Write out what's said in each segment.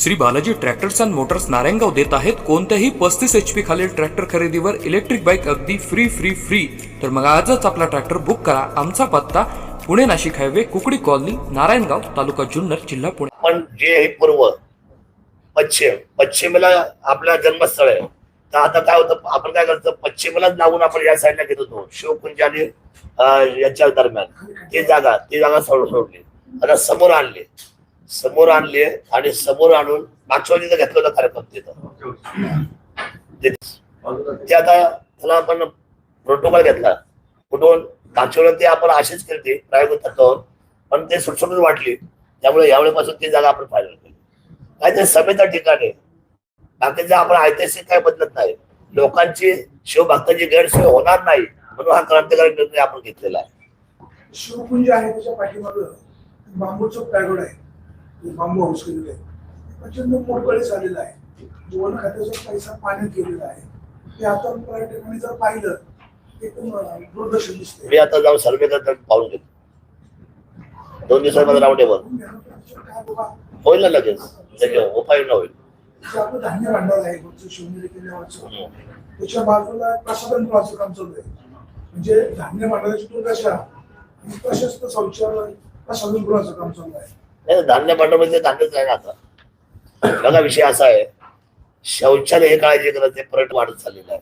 Shri Balaji tractors and motors Narayangaon देत आहेत. कोणत्याही पस्तीस एच पी खालील ट्रॅक्टर खरेदीवर इलेक्ट्रिक बाईक अगदी फ्री फ्री फ्री तर मग आजच आपला ट्रॅक्टर बुक करा. आमचा पत्ता पुणे नाशिक हायवे कुकडी कॉलनी नारायणगाव तालुका जुन्नर जिल्हा पुणे. पण जे हे पूर्व पश्चिम पश्चिमेला आपला जन्मस्थळ आहे. तर आता काय होतं आपण काय करतो पश्चिमेलाच लागून आपण या साईडला घेत होतो. शिवकुंज आणि याच्या दरम्यान. ती जागा ती जागा सोडली. आता समोर आणली. समोर आणले आणि समोर आणून मागच्या वेळी घेतलं होतं कार्यक्रम तिथं. ते- आता त्याला आपण प्रोटोकॉल घेतला. कुठून मागच्या ते आपण अशीच केली प्रायोगिक तत्वावर पण ते सुटसुटच वाटली. त्यामुळे यावेळेपासून ती जागा आपण फायनल केली. काय ते सभेचं ठिकाण आहे बाकीचं आपण ऐतिहासिक काय बदलत नाही. लोकांची शिवभक्तांची गैरसोय होणार नाही म्हणून हा क्रांतिकारी निर्णय आपण घेतलेला आहे. शिवकुंज आहे त्याच्या पाठीमागं. बांबूचं पॅगोड आहे. बांबू हाऊस केलेलं आहे प्रचंड मोडकळे झालेलं आहे. वन खात्याचा पैसा पाण्यात गेलेला आहे. ते आता पर्यटकांनी जर पाहिलं एक दूरदर्शन दिसते मी आता जाऊन सर्वे करता पाहून घेतो. दोन दिवसामध्ये राऊंड टेबल होईल ना लगेच. उपाययोजना होईल. आपलं धान्य भांडार आहे रोजचं शिवनेरी किल्ल्यावरचं हम्म. त्याच्या बाजूला प्रसाधन गृहाचं काम चालू आहे. म्हणजे धान्य भांडाराची आणि प्रशस्त शौचालय प्रसाधन गृहाचं काम चालू आहे. धान्य मंडळमध्ये धान्यच नाही ना आता. बघा विषय असा आहे. शौचालय हे काळजी करत ते पर्यटन वाढत चाललेलं आहे.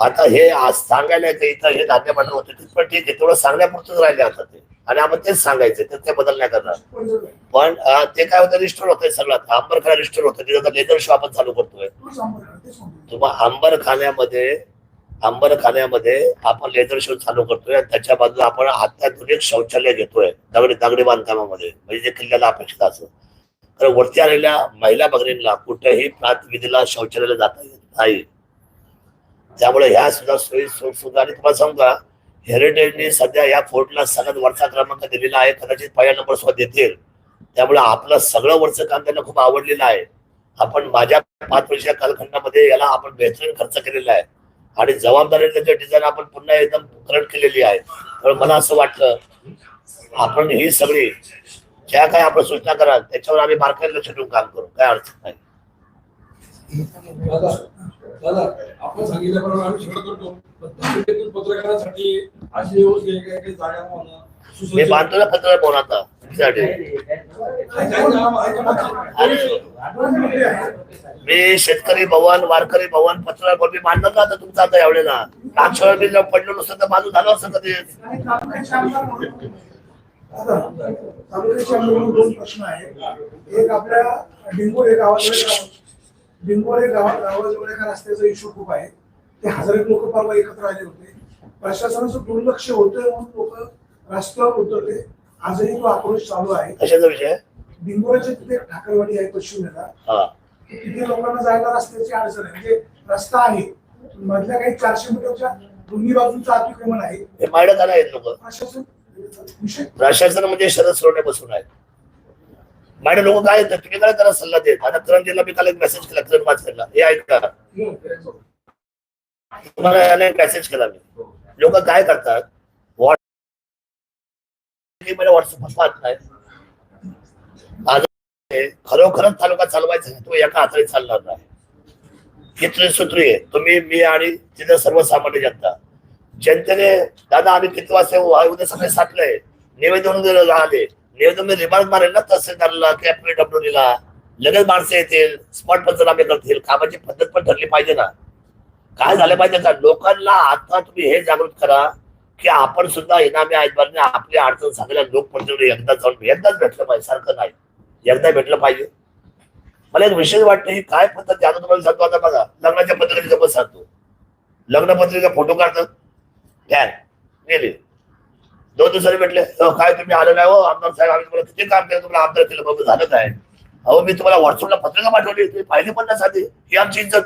आता हे आज सांगायला येतं इथं हे धान्य मंडळ होते तिथं ठीक आहे. तेवढं सांगण्यापुरतच राहिले आता ते. आणि आपण तेच सांगायचं तर ते बदल नाही करणार. पण पण ते काय होतं रिस्टोर होतंय सगळं आंबरखाना रिस्टोर होतं तिथं लेदर शो आपण चालू करतोय. तोच आम्हाला तेच म्हणतो तुम्हा आंबरखान्यामध्ये अंबरखान्यामध्ये आपण लेदर शो चालू करतोय त्याच्या बाजूला आपण अत्याधुनिक शौचालय घेतोय दगडी दगडी बांधकामामध्ये. म्हणजे जे किल्ल्याला अपेक्षित असं. तर वरती आलेल्या महिला भगिनींना कुठेही प्रातविधीला शौचालयाला जाता येत नाही. त्यामुळे ह्या सुद्धा सोयी सुद्धा आणि तुम्हाला सांगू का हेरिटेजने सध्या या फोर्टला सगळ्यात वरचा क्रमांक दिलेला आहे. कदाचित पहिला नंबर सुद्धा देतील. त्यामुळे आपलं सगळं वरचं काम त्यांना खूप आवडलेलं आहे. आपण माझ्या पाच वर्षाच्या कालखंडामध्ये याला आपण बेहतरीन खर्च केलेला आहे. आणि जबाबदारी त्याचे डिझाईन आपण पुन्हा एकदम करंट केलेली आहे तर मला असं वाटलं आपण ही सगळी ज्या काय आपण सूचना कराल त्याच्यावर आम्ही बारकाईने लक्ष ठेवून काम करू. काय अडचण नाही. आपण सांगितल्याप्रमाणे आम्ही करतो. पत्रकारांसाठी अशी व्यवस्था मी बांधतो ना पत्र पाहून मी शेतकरी भवन वारकरी भवन पत्रकार भवन मी मांडलं ना आता तुमचं आता यावेळेला? नाक्षळ मी जर पडलो नसतं तर माझं झालं असतं कधी? म्हणून दोन प्रश्न आहेत एक आपल्या डिंगोरे गावाजवळ डिंगोरे गावात गावाजवळ एका रस्त्याचा इश्यू खूप आहे ते हजार लोक परवा एकत्र आले होते प्रशासनाचं दुर्लक्ष होतं म्हणून लोक रस्त्यावर उतरले. आजही तो आक्रोश चालू आहे. कशाचा विषय? डिंगोऱ्याच्या तिथे ठाकरवाडी आहे पश्चिमेला. हा. तिथे लोकांना जायला रस्त्याची अडचण आहे. म्हणजे रस्ता आहे. मधल्या काही चारशे मीटरच्या दोन्ही बाजूंचं अतिक्रमण आहे. हे मायडं का आहेत लोक. प्रशासन विषय? प्रशासन म्हणजे शरद सोडणे बसून आहेत. माझे लोक काय येतात तुम्ही काय त्याला सल्ला देत? आता करंजीला मी काल एक मेसेज केला करण वाचलेला. हे ऐका. तुम्हाला याला एक मेसेज केला मी. लोक काय करतात? व्हॉट्सअप पाहत नाही. खरोखर खरोखरच तालुका चालवायचा तो एका हाताने चालणार नाही. ही त्रिसूत्री आहे. तुम्ही मी आणि तिथे सर्वसामान्य जनता. जनतेने दादा आम्ही किती वाजता उद्या सकाळी साठलंय निवेदन आले. निवेदन मी रिमार्क मारेल ना तहसीलदारला डब्ल्यू दिला लगेच माणसं येतील. स्पॉट पंचनामे करतील कामाची पद्धत पण ठरली पाहिजे ना. काय झालं पाहिजे का? लोकांना आता तुम्ही हे जागृत करा. की आपण सुद्धा इनामी आयतवारने आपली अडचण सांगायला लोकप्रतिनिधी एकदा जाऊन एकदाच भेटलं पाहिजे सारखं नाही. एकदा भेटलं पाहिजे. मला एक विशेष वाटतं ही काय पद्धत आहे? तुम्हाला सांगतो आता बघा लग्नाच्या पत्रिकेची पण सांगतो? लग्न पत्रिका फोटो काढतात घ्या. गेले. दोन दिवसांनी भेटले. काय तुम्ही आलं नाही हो आमदार साहेब आम्ही तुम्हाला किती काम केलं तुम्हाला आमदार केलं बघ झालं काय? अहो मी तुम्हाला व्हॉट्सअपला पत्रिका पाठवली तुम्ही पाहिली पण नाही साधी. ही आमची इज्जत.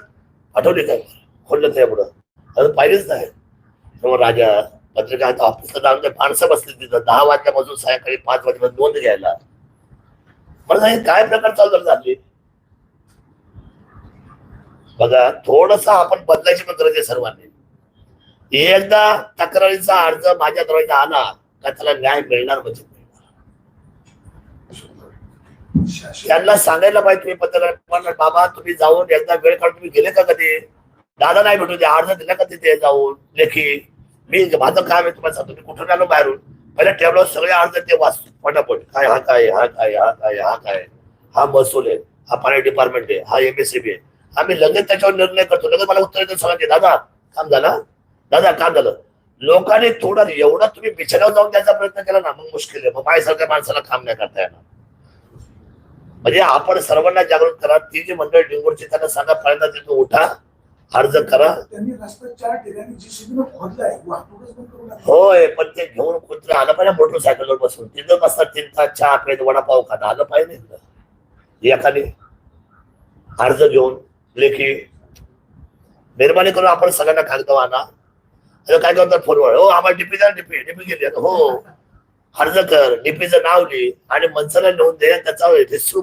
आठवली काय? खोललं त्या पुढं अजून पाहिलीच नाही. राजा पत्रिका ऑफिसला जाऊन ते माणसं बसली तिथं. दहा वाजल्यापासून सायंकाळी पाच वाजेपर्यंत नोंद घ्यायला. मला हे काय प्रकार चालू झाले बघा थोडस आपण बदलायची पण गरज आहे सर्वांनी. एकदा तक्रारीचा अर्ज माझ्या दरवाजा आला का त्याला न्याय मिळणार म्हणजे त्यांना सांगायला पाहिजे तुम्ही पत्रकार पण बाबा तुम्ही जाऊन एकदा वेळ काढून तुम्ही गेले का कधी? दादा नाही भेटू दे अर्ज दिला का तिथे जाऊन लेखी? मी माझं काम आहे तुम्हाला सांगतो. मी कुठून आलो बाहेरून? पहिले टेबलवर सगळे अर्ज ते वाचतो पटापट. काय हा काय हा काय हा काय हा काय? हा महसूल आहे. हा पाणी डिपार्टमेंट आहे. हा एमएससीबी आहे. आम्ही लगेच त्याच्यावर निर्णय करतो. लगेच मला उत्तर येतं सगळ्यांचे दादा काम झालं? दादा काम झालं. लोकांनी थोडं एवढं तुम्ही बिछाण्यावर जाऊन द्यायचा प्रयत्न केला ना मग मुश्किल आहे. मग माझ्यासारख्या माणसाला काम नाही करता येणार. म्हणजे आपण सर्वांना जागृत करा. ती जी मंडळ डिंगोरची त्यांना सांगा पहिल्यांदा तिथून उठा. अर्ज करा. होय पण ते घेऊन कुत्र आलं पाहिजे मोटरसायकलवर बसून. तिथं बसतात तीन तास चहा प्यायचं वडापाव खाणं आलं पाहिजे. एकाने अर्ज घेऊन लेखी मेहरबानी करून आपण सगळ्यांना कागद आणा काय करतात फोनवर? हो आम्हाला डीपी द्या डीपी डीपी गेली हो. अर्ज कर. डीपीचं नाव लिही आणि मनसाला लिहून दे. त्याचा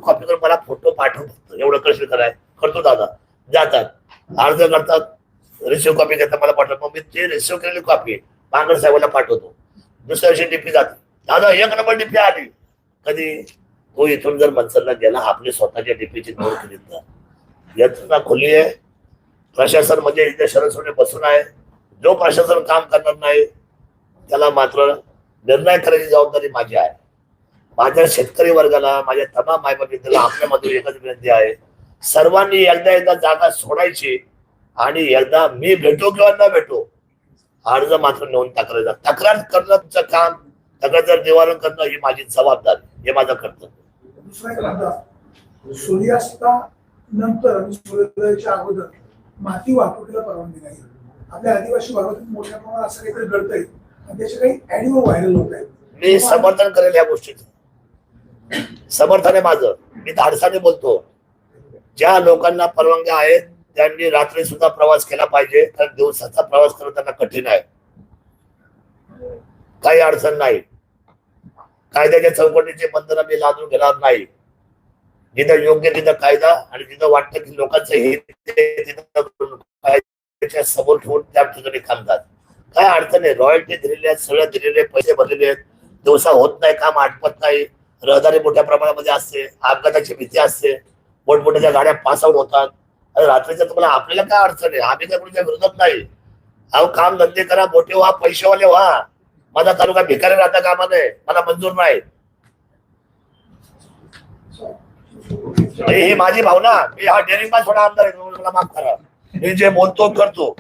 कॉपी करून मला फोटो पाठव एवढं कशी कराय करतो दादा. जातात. अर्ज करतात रिसिव्ह कॉपी घेतात मला पाठवत मग मी ते रिसिव्ह केलेली कॉपी पांगड साहेबांना पाठवतो. दुसऱ्या दिवशी डीपी जाते. दादा एक नंबर डीपी आली. कधी? तो इथून जर मनसरला गेला आपली स्वतःच्या डीपीची नोंद केली तर. यंत्रणा खुली आहे. प्रशासन म्हणजे इथे शरण सोडे बसून आहे. जो प्रशासन काम करणार नाही त्याला मात्र निर्णय करायची जबाबदारी माझी आहे. माझ्या शेतकरी वर्गाला माझ्या तमाम मायबाबीला आपल्यामध्ये एकच विनंती आहे. सर्वांनी एकदा एकदा जागा सोडायची आणि एकदा मी भेटो किंवा न भेटो अर्ज मात्र नोंद तक्रार तक्रार करणं काम तक्रार निवारण करणं ही माझी जबाबदारी हे माझं कर्तव्य. दुसरा एक मुद्दा सूर्यास्ता नंतर सूर्योदयाच्या अगोदर माती परवानगी नाही. आपल्या आदिवासी भागातून मोठ्या प्रमाणात असं काहीतरी घडतंय आणि त्याचे काही व्हायरल होत आहेत. मी समर्थन करेल या गोष्टीचं. समर्थन आहे माझं. मी धाडसाने बोलतो. ज्या लोकांना परवानग्या आहेत त्यांनी रात्री सुद्धा प्रवास केला पाहिजे. कारण दिवसाचा प्रवास करणं त्यांना कठीण आहे. काही अडचण नाही. कायद्याच्या चौकटीचे बंधन मी लादून घेणार नाही. जिथं योग्य तिथं कायदा आणि जिथं वाटतं की लोकांचं हित तिथं कायद्याच्या समोर ठेवून त्या ठिकाणी थांबतात काय अडचण आहे? रॉयल्टी दिलेली आहेत सगळ्या दिलेले पैसे भरलेले आहेत. दिवसा होत नाही काम आटपत नाही. रहदारी मोठ्या प्रमाणामध्ये असते. अपघाताची भीती असते. मोठमोठ्या गाड्या पास होतात. आणि रात्रीच्या तुम्हाला आपल्याला काय अडचण आहे? आम्ही काय कोणाच्या विरोधात नाही. अहो काम धंदे करा मोठे व्हा पैसेवाले व्हा. माझा तालुका भिकारी राहता कामा नये मला मंजूर नाही. हे माझी भावना. मी हा डेअरिंग थोडा आमदार आहे. मला माफ करा. मी जे बोलतो करतो.